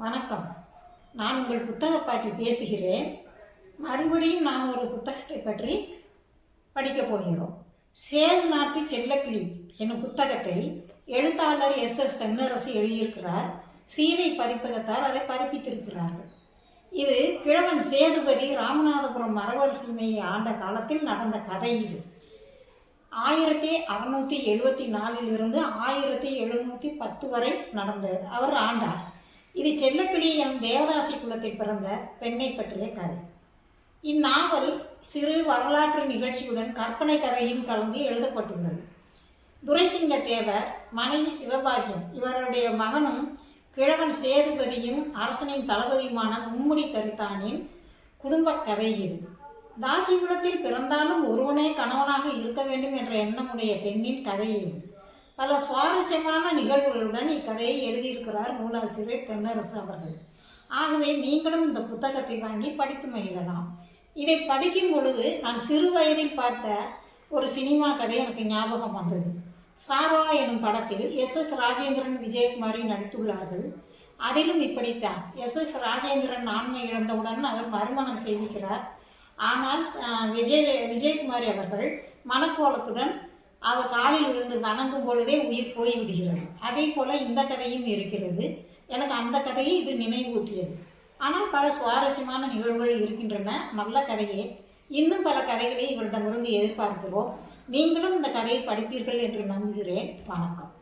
வணக்கம். நான் உங்கள் புத்தக பாட்டி பேசுகிறேன். மறுபடியும் நாம் ஒரு புத்தகத்தை பற்றி படிக்கப் போகிறோம். சேது நாட்டு செல்லக்கிளி என்னும் புத்தகத்தை எழுத்தாளர் எஸ். எஸ். தென்னரசு எழுதியிருக்கிறார். சீனை பதிப்பகத்தார் அதை பதிப்பித்திருக்கிறார்கள். இது கிழவன் சேதுபதி ராமநாதபுரம் மரவர் சிறுமையை ஆண்ட காலத்தில் நடந்த கதை இது. ஆயிரத்தி அறுநூற்றி எழுபத்தி நாலிலிருந்து ஆயிரத்தி எழுநூற்றி பத்து வரை நடந்தது. அவர் ஆண்டார். இது செல்லக்கிளி எனும் தேவதாசி குலத்தில் பிறந்த பெண்ணை பற்றிய கதை. இந்நாவல் சிறு வரலாற்று நிகழ்ச்சியுடன் கற்பனை கதையும் கலந்து எழுதப்பட்டுள்ளது. துரைசிங்க தேவர் மனைவி சிவபாகியம் இவருடைய மகனும் கிழவன் சேதுபதியும் அரசனின் தளபதியுமான மும்முடி தரித்தானின் குடும்பக் கதை இது. தாசிகுலத்தில் பிறந்தாலும் ஒருவனே கணவனாக இருக்க வேண்டும் என்ற எண்ணமுடைய பெண்ணின் கதை இது. பல சுவாரஸ்யமான நிகழ்வுகளுடன் இக்கதையை எழுதியிருக்கிறார் நூலாசிரியர் தென்னரசு அவர்கள். ஆகவே நீங்களும் இந்த புத்தகத்தை வாங்கி படித்து மகிழலாம். இதை படிக்கும் பொழுது நான் சிறு வயதில் பார்த்த ஒரு சினிமா கதை எனக்கு ஞாபகம் வந்தது. சாரா எனும் படத்தில் எஸ் எஸ் ராஜேந்திரன் விஜயகுமாரி நடித்துள்ளார்கள். அதிலும் இப்படித்தான். எஸ் எஸ் ராஜேந்திரன் ஆண்மை இழந்தவுடன் அவர் மறுமணம் செய்திருக்கிறார். ஆனால் விஜய் விஜயகுமாரி அவர்கள் மனக்கோலத்துடன் அவர் காலில் விழுந்து வணங்கும் பொழுதே உயிர் போய்விடுகிறது. அதே போல இந்த கதையும் இருக்கிறது. எனக்கு அந்த கதையை இது நினைவூட்டியது. ஆனால் பல சுவாரஸ்யமான நிகழ்வுகள் இருக்கின்றன. நல்ல கதையே. இன்னும் பல கதைகளை இவரிடமிருந்து எதிர்பார்க்கிறோம். நீங்களும் இந்த கதையை படிப்பீர்கள் என்று நம்புகிறேன். வணக்கம்.